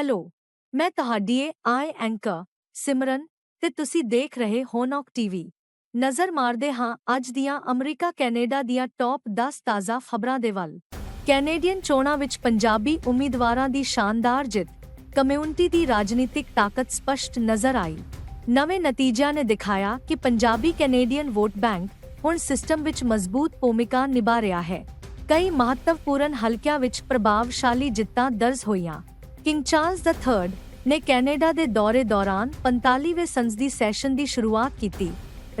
Hello, ਮੈਂ ਤੁਹਾਡੀ ਆਈ anchor, ਸਿਮਰਨ, ਤੇ ਤੁਸੀਂ ਦੇਖ ਰਹੇ ਹੋ ਨੌਕ ਟੀਵੀ ਨਜ਼ਰ ਮਾਰਦੇ ਹਾਂ ਅੱਜ ਦੀਆਂ ਅਮਰੀਕਾ ਕੈਨੇਡਾ ਦੀਆਂ ਟੌਪ 10 ਤਾਜ਼ਾ ਖਬਰਾਂ ਦੇ ਵੱਲ। ਕੈਨੇਡੀਅਨ ਚੋਣਾਂ ਵਿੱਚ ਪੰਜਾਬੀ ਉਮੀਦਵਾਰਾਂ ਦੀ ਸ਼ਾਨਦਾਰ ਜਿੱਤ, ਕਮਿਊਨਿਟੀ ਦੀ ਰਾਜਨੀਤਿਕ ਤਾਕਤ ਸਪਸ਼ਟ ਨਜ਼ਰ ਆਈ। ਨਵੇਂ ਨਤੀਜਿਆਂ ਨੇ ਦਿਖਾਇਆ ਕਿ ਪੰਜਾਬੀ ਕੈਨੇਡੀਅਨ ਵੋਟ ਬੈਂਕ ਹੁਣ ਸਿਸਟਮ ਵਿੱਚ ਮਜ਼ਬੂਤ ਭੂਮਿਕਾ ਨਿਭਾ ਰਿਹਾ ਹੈ। ਕਈ ਮਹੱਤਵਪੂਰਨ ਹਲਕਿਆਂ ਵਿੱਚ ਪ੍ਰਭਾਵਸ਼ਾਲੀ ਜਿੱਤਾਂ ਦਰਜ ਹੋਈਆਂ। ਕਿੰਗ ਚਾਰਲਸ III ਨੇ ਕੈਨੇਡਾ ਦੇ ਦੌਰੇ ਦੌਰਾਨ 45ਵੇਂ ਸੰਸਦੀ ਸੈਸ਼ਨ ਦੀ ਸ਼ੁਰੂਆਤ ਕੀਤੀ।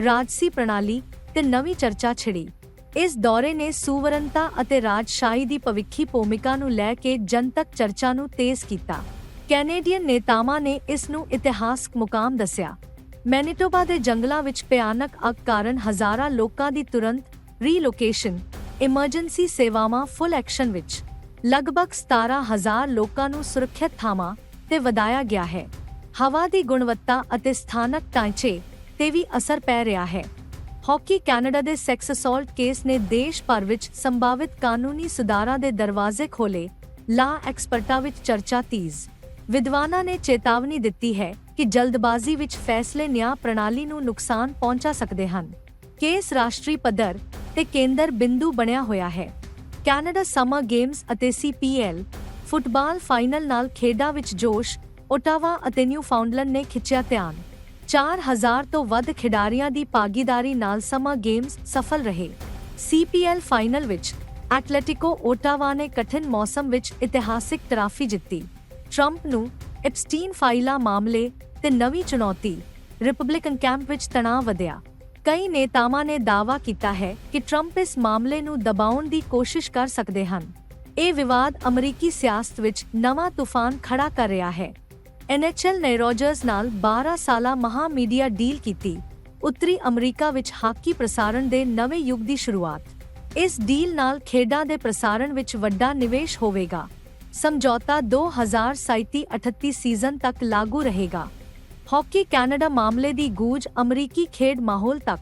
ਰਾਜਸੀ ਪ੍ਰਣਾਲੀ ਤੇ ਨਵੀਂ ਚਰਚਾ ਛਿੜੀ। ਇਸ ਦੌਰੇ ਨੇ ਸੂਵਰਨਤਾ ਅਤੇ ਰਾਜਸ਼ਾਹੀ ਦੀ ਭਵਿੱਖੀ ਭੂਮਿਕਾ ਨੂੰ ਲੈ ਕੇ ਜਨਤਕ ਚਰਚਾ ਨੂੰ ਤੇਜ਼ ਕੀਤਾ। ਕੈਨੇਡੀਅਨ ਨੇਤਾਵਾਂ ਨੇ ਇਸ ਨੂੰ ਇਤਿਹਾਸਕ ਮੁਕਾਮ ਦੱਸਿਆ। ਮੈਨੀਟੋਬਾ ਦੇ ਜੰਗਲਾਂ ਵਿੱਚ ਭਿਆਨਕ ਅੱਗ ਕਾਰਨ ਹਜ਼ਾਰਾਂ ਲੋਕਾਂ ਦੀ ਤੁਰੰਤ ਰੀਲੋਕੇਸ਼ਨ ਇਮਰਜੈਂਸੀ ਸੇਵਾਵਾਂ ਫੁੱਲ ਐਕਸ਼ਨ ਵਿੱਚ ਲਗਭਗ 17000 ਲੋਕਾਂ ਨੂੰ ਸੁਰੱਖਿਅਤ ਥਾਵਾਂ ਤੇ ਵਧਾਇਆ ਗਿਆ ਹੈ। ਹਵਾ ਦੀ ਗੁਣਵੱਤਾ ਅਤੇ ਸਥਾਨਕ ਢਾਂਚੇ ਤੇ ਵੀ ਅਸਰ ਪੈ ਰਿਹਾ ਹੈ। ਹਾਕੀ ਕੈਨੇਡਾ ਦੇ ਸੈਕਸ ਅਸੌਲਟ ਕੇਸ ਨੇ ਦੇਸ਼ ਭਰ ਵਿੱਚ ਸੰਭਾਵਿਤ ਕਾਨੂੰਨੀ ਸੁਧਾਰਾਂ ਦੇ ਦਰਵਾਜ਼ੇ ਖੋਲੇ ਲਾ ਐਕਸਪਰਟਾਂ ਵਿੱਚ ਚਰਚਾ ਤੀਜ਼। ਵਿਦਵਾਨਾਂ ਨੇ ਚੇਤਾਵਨੀ ਦਿੱਤੀ ਹੈ ਕਿ ਜਲਦਬਾਜ਼ੀ ਵਿੱਚ ਫੈਸਲੇ ਨਿਆਂ ਪ੍ਰਣਾਲੀ ਨੂੰ ਨੁਕਸਾਨ ਪਹੁੰਚਾ ਸਕਦੇ ਹਨ। ਕੇਸ ਰਾਸ਼ਟਰੀ ਪੱਧਰ ਤੇ ਕੇਂਦਰ ਬਿੰਦੂ ਬਣਿਆ ਹੋਇਆ ਹੈ। ਕੈਨੇਡਾ ਸਮਰ ਗੇਮਸ ਅਤੇ ਸੀਪੀਐਲ ਫੁੱਟਬਾਲ ਫਾਈਨਲ ਨਾਲ ਖੇਡਾਂ ਵਿੱਚ ਜੋਸ਼, ਓਟਾਵਾ ਅਤੇ ਨਿਊਫਾਊਂਡਲੈਂਡ ਨੇ ਖਿੱਚਿਆ ਧਿਆਨ। 4000 ਤੋਂ ਵੱਧ ਖਿਡਾਰੀਆਂ ਦੀ ਭਾਗੀਦਾਰੀ ਨਾਲ ਸਮਰ ਗੇਮਸ ਸਫਲ ਰਹੇ। ਸੀਪੀਐਲ ਫਾਈਨਲ ਵਿੱਚ ਐਟਲੈਟਿਕੋ ਓਟਾਵਾ ਨੇ ਕਠਿਨ ਮੌਸਮ ਵਿੱਚ ਇਤਿਹਾਸਿਕ ਟਰਾਫੀ ਜਿੱਤੀ। ਟਰੰਪ ਨੂੰ ਐਪਸਟੀਨ ਫਾਈਲਾ ਮਾਮਲੇ ਤੇ ਨਵੀਂ ਚੁਣੌਤੀ। ਰਿਪਬਲਿਕਨ ਕੈਂਪ ਵਿੱਚ ਤਣਾਅ ਵਧਿਆ। ਕਈ ਨੇਤਾਵਾਂ ਨੇ ਦਾਅਵਾ ਕੀਤਾ ਹੈ ਕਿ ਟਰੰਪ ਇਸ ਮਾਮਲੇ ਨੂੰ ਦਬਾਉਣ ਦੀ ਕੋਸ਼ਿਸ਼ ਕਰ ਸਕਦੇ ਹਨ। ਇਹ ਵਿਵਾਦ ਅਮਰੀਕੀ ਸਿਆਸਤ ਵਿੱਚ ਨਵਾਂ ਤੂਫਾਨ ਖੜਾ ਕਰ ਰਿਹਾ ਹੈ। ਐਨਐਚਐਲ ਨੇ ਰੋਜਰਸ ਨਾਲ 12 ਸਾਲਾ ਮਹਾ ਮੀਡੀਆ ਡੀਲ ਕੀਤੀ। ਉੱਤਰੀ ਅਮਰੀਕਾ ਵਿੱਚ ਹਾਕੀ ਪ੍ਰਸਾਰਣ ਦੇ ਨਵੇਂ ਯੁੱਗ ਦੀ ਸ਼ੁਰੂਆਤ। ਇਸ ਡੀਲ ਨਾਲ ਖੇਡਾਂ ਦੇ ਪ੍ਰਸਾਰਣ ਵਿੱਚ ਵੱਡਾ ਨਿਵੇਸ਼ ਹੋਵੇਗਾ। ਸਮਝੌਤਾ 2037-38 ਸੀਜ਼ਨ ਤੱਕ ਲਾਗੂ ਰਹੇਗਾ। ਹਾਕੀ ਕੈਨੇਡਾ ਮਾਮਲੇ ਦੀ ਗੂੰਜ ਅਮਰੀਕੀ ਖੇਡ ਮਾਹੌਲ ਤੱਕ,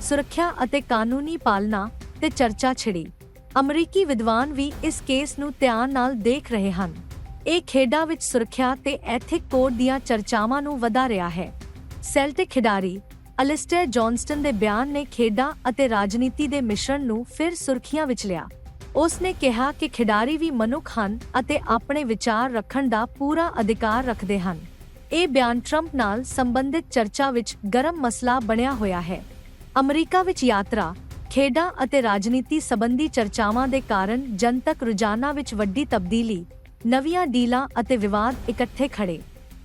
ਸੁਰੱਖਿਆ ਅਤੇ ਕਾਨੂੰਨੀ ਪਾਲਣਾ ਤੇ ਚਰਚਾ ਛਿੜੀ। ਅਮਰੀਕੀ ਵਿਦਵਾਨ ਵੀ ਇਸ ਕੇਸ ਨੂੰ ਧਿਆਨ ਨਾਲ ਦੇਖ ਰਹੇ ਹਨ। ਇਹ ਖੇਡਾਂ ਵਿੱਚ ਸੁਰੱਖਿਆ ਤੇ ਐਥਿਕ ਕੋਡ ਦੀਆਂ ਚਰਚਾਵਾਂ ਨੂੰ ਵਧਾ ਰਿਹਾ ਹੈ। ਸੈਲਟਿਕ ਖਿਡਾਰੀ ਅਲਿਸਟਰ ਜੌਨਸਟਨ ਦੇ ਬਿਆਨ ਨੇ ਖੇਡਾਂ ਅਤੇ ਰਾਜਨੀਤੀ ਦੇ ਮਿਸ਼ਰਣ ਨੂੰ ਫਿਰ ਸੁਰਖੀਆਂ ਵਿੱਚ ਲਿਆ। ਉਸ ਨੇ ਕਿਹਾ ਕਿ ਖਿਡਾਰੀ ਵੀ ਮਨੁੱਖ ਹਨ ਅਤੇ ਆਪਣੇ ਵਿਚਾਰ ਰੱਖਣ ਦਾ ਪੂਰਾ ਅਧਿਕਾਰ ਰੱਖਦੇ ਹਨ। ਇਹ ਬਿਆਨ ਟਰੰਪ ਨਾਲ ਸੰਬੰਧਿਤ ਚਰਚਾ ਵਿੱਚ ਗਰਮ ਮਸਲਾ ਬਣਿਆ ਹੋਇਆ ਹੈ। ਅਮਰੀਕਾ ਵਿੱਚ ਯਾਤਰਾ, ਖੇਡਾਂ ਅਤੇ ਰਾਜਨੀਤੀ ਸੰਬੰਧੀ ਚਰਚਾਵਾਂ ਦੇ ਕਾਰਨ ਜਨਤਕ ਰੁਝਾਨਾਂ ਵਿੱਚ ਵੱਡੀ ਤਬਦੀਲੀ, ਨਵੀਆਂ ਡੀਲਾਂ ਅਤੇ ਵਿਵਾਦ ਇਕੱਠੇ ਖੜੇ।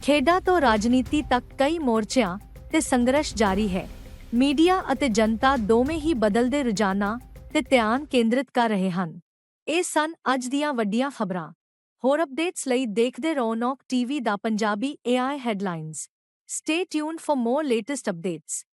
ਖੇਡਾਂ ਤੋਂ ਰਾਜਨੀਤੀ ਤੱਕ ਕਈ ਮੋਰਚਿਆਂ ਤੇ ਸੰਘਰਸ਼ ਜਾਰੀ ਹੈ। ਮੀਡੀਆ ਅਤੇ ਜਨਤਾ ਦੋਵੇਂ ਹੀ ਬਦਲਦੇ ਰੁਝਾਨਾਂ ਤੇ ਧਿਆਨ ਕੇਂਦਰਿਤ ਕਰ ਰਹੇ ਹਨ। ਇਹ ਸਨ ਅੱਜ ਦੀਆਂ ਵੱਡੀਆਂ ਖਬਰਾਂ। ਹੋਰ ਅਪਡੇਟਸ ਲਈ ਦੇਖਦੇ ਰਹੋ ਨੌਕ TV the Punjabi AI headlines stay tuned for more latest updates